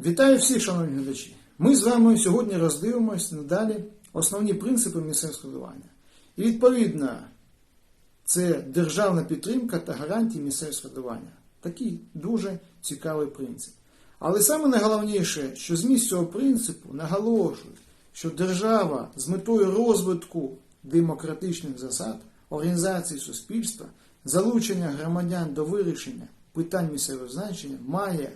Вітаю всіх, шановні глядачі! Ми з вами сьогодні роздивимось надалі основні принципи місцевого складування. І відповідно, це державна підтримка та гарантії місцевого складування. Такий дуже цікавий принцип. Але саме найголовніше, що зміст цього принципу наголошує, що держава з метою розвитку демократичних засад, організації суспільства, залучення громадян до вирішення питань місцевого значення має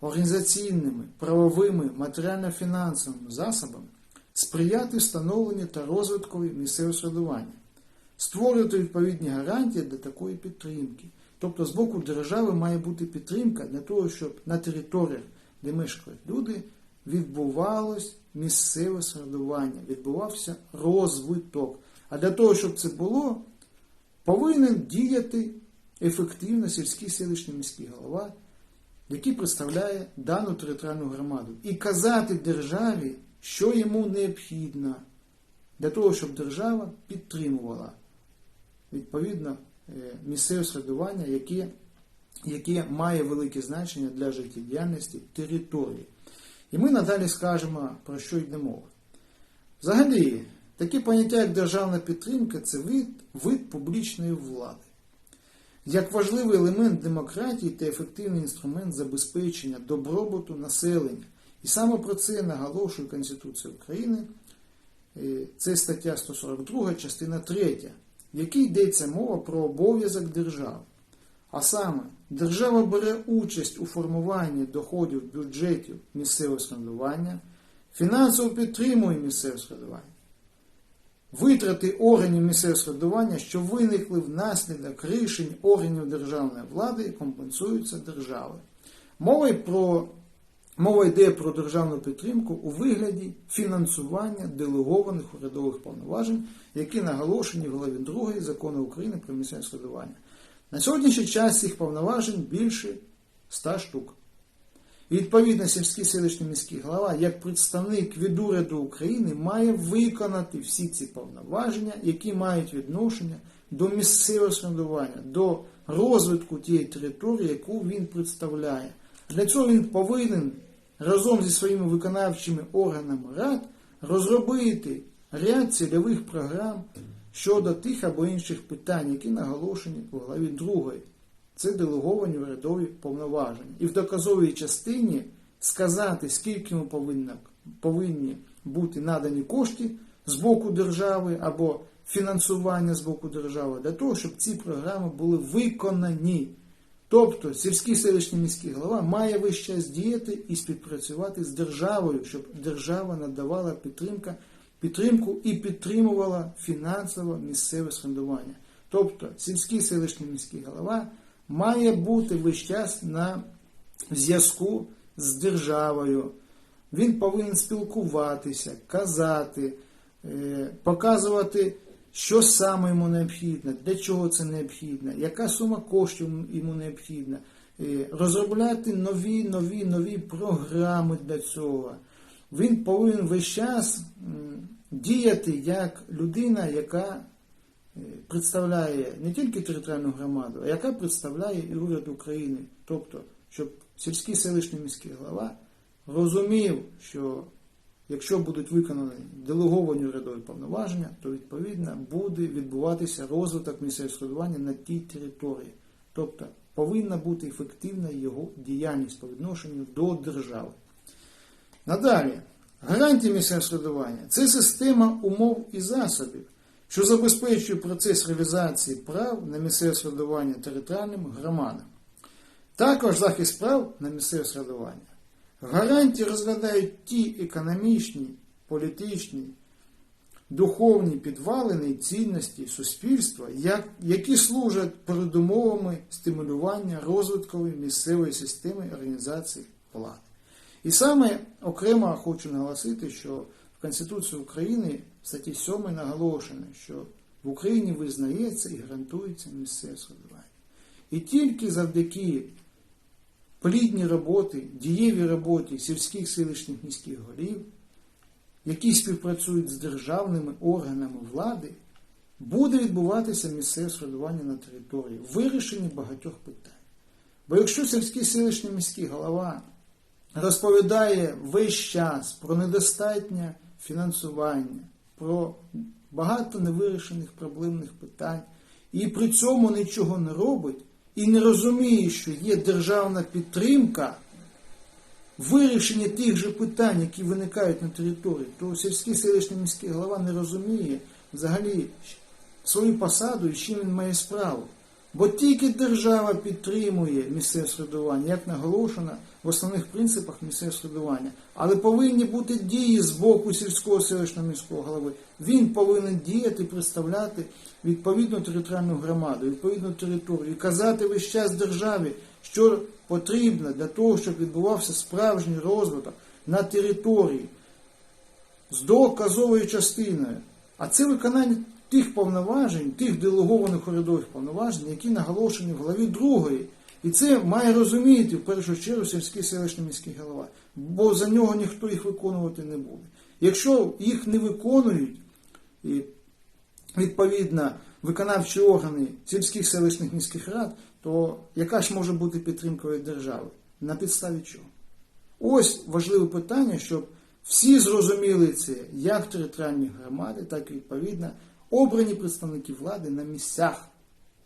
організаційними, правовими, матеріально-фінансовими засобами сприяти встановленню та розвиткові місцевого середування, створювати відповідні гарантії для такої підтримки. Тобто з боку держави має бути підтримка для того, щоб на територіях, де мешкають люди, відбувалось місцеве середування, відбувався розвиток. А для того, щоб це було, повинен діяти ефективно сільський селищний міський голова, який представляє дану територіальну громаду, і казати державі, що йому необхідно, для того, щоб держава підтримувала відповідно е, місцеве середування, яке, яке має велике значення для життєдіяльності території. І ми надалі скажемо, про що йде мова. Взагалі, таке поняття, як державна підтримка, це вид, вид публічної влади. Як важливий елемент демократії та ефективний інструмент забезпечення добробуту населення. І саме про це наголошує Конституція України. Е, Це стаття 142, частина 3, в якій йдеться мова про обов'язок держави. А саме, держава бере участь у формуванні доходів бюджетів місцевого самоврядування, фінансово підтримує місцеве самоврядування. Витрати органів місцевого самоврядування, що виникли внаслідок рішень органів державної влади, компенсуються державою. Мова, про, мова йде про державну підтримку у вигляді фінансування делегованих урядових повноважень, які наголошені в главі 2 закону України про місцеве самоврядування. На сьогоднішній час цих повноважень більше 100 штук. Відповідно сільський селищний міський голова, як представник від уряду України, має виконати всі ці повноваження, які мають відношення до місцевого самоврядування, до розвитку тієї території, яку він представляє. Для цього він повинен разом зі своїми виконавчими органами рад розробити ряд цільових програм щодо тих або інших питань, які наголошені у главі 2 це делеговані урядові повноваження. І в доказовій частині сказати, скільки йому повинно, повинні бути надані кошти з боку держави або фінансування з боку держави, для того, щоб ці програми були виконані. Тобто сільський селищний міський голова має весь час діяти і співпрацювати з державою, щоб держава надавала підтримка, підтримку і підтримувала фінансово місцеве самоврядування. Тобто сільський селищний міський голова має бути весь час на зв'язку з державою. Він повинен спілкуватися, казати, е, показувати, що саме йому необхідно, для чого це необхідно, яка сума коштів йому необхідна, е, розробляти нові, нові, нові програми для цього. Він повинен весь час діяти як людина, яка представляє не тільки територіальну громаду, а яка представляє і уряд України. Тобто, щоб сільський селищний міський голова розумів, що якщо будуть виконані делеговані урядові повноваження, то відповідно буде відбуватися розвиток місцевого на тій території. Тобто повинна бути ефективна його діяльність по відношенню до держави. Надалі, гарантії місцевого це система умов і засобів що забезпечує процес реалізації прав на місцеве середування територіальним громадам. Також захист прав на місцеве середування. Гарантії розглядають ті економічні, політичні, духовні підвалини і цінності суспільства, які служать передумовами стимулювання розвиткової місцевої системи організації влади. І саме окремо хочу наголосити, що Конституції України в статті 7 наголошено, що в Україні визнається і гарантується місцеве самоврядування. І тільки завдяки плідній роботи, дієвій роботі сільських селищних міських голів, які співпрацюють з державними органами влади, буде відбуватися місцеве самоврядування на території, вирішення багатьох питань. Бо якщо сільський селищний міський голова розповідає весь час про недостатнє фінансування, про багато невирішених проблемних питань, і при цьому нічого не робить, і не розуміє, що є державна підтримка вирішення тих же питань, які виникають на території, то сільський селищний міський голова не розуміє взагалі свою посаду і чим він має справу. Бо тільки держава підтримує місцеве середування, як наголошено в основних принципах місцевого середування. Але повинні бути дії з боку сільського селищного міського голови. Він повинен діяти, представляти відповідну територіальну громаду, відповідну територію і казати весь час державі, що потрібно для того, щоб відбувався справжній розвиток на території з доказовою частиною. А це виконання тих повноважень, тих делегованих урядових повноважень, які наголошені в главі другої. І це має розуміти в першу чергу сільський селищний міський голова, бо за нього ніхто їх виконувати не буде. Якщо їх не виконують, і відповідно виконавчі органи сільських селищних міських рад, то яка ж може бути підтримка від держави? На підставі чого? Ось важливе питання, щоб всі зрозуміли це, як територіальні громади, так і відповідно обрані представники влади на місцях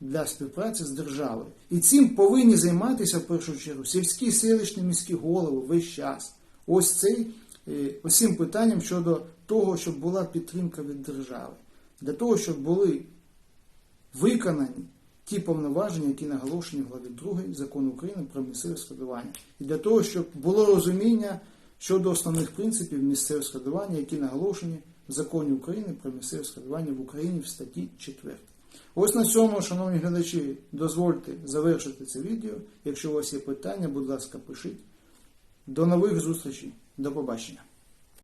для співпраці з державою. І цим повинні займатися в першу чергу сільські селищні міські голови весь час. Ось цей е, ось цим питанням щодо того, щоб була підтримка від держави, для того, щоб були виконані ті повноваження, які наголошені в главі 2 закону України про місцеве складування, і для того, щоб було розуміння щодо основних принципів місцевого складування, які наголошені в законі України про місцеве складування в Україні в статті 4. Ось на цьому, шановні глядачі, дозвольте завершити це відео. Якщо у вас є питання, будь ласка, пишіть. До нових зустрічей. До побачення.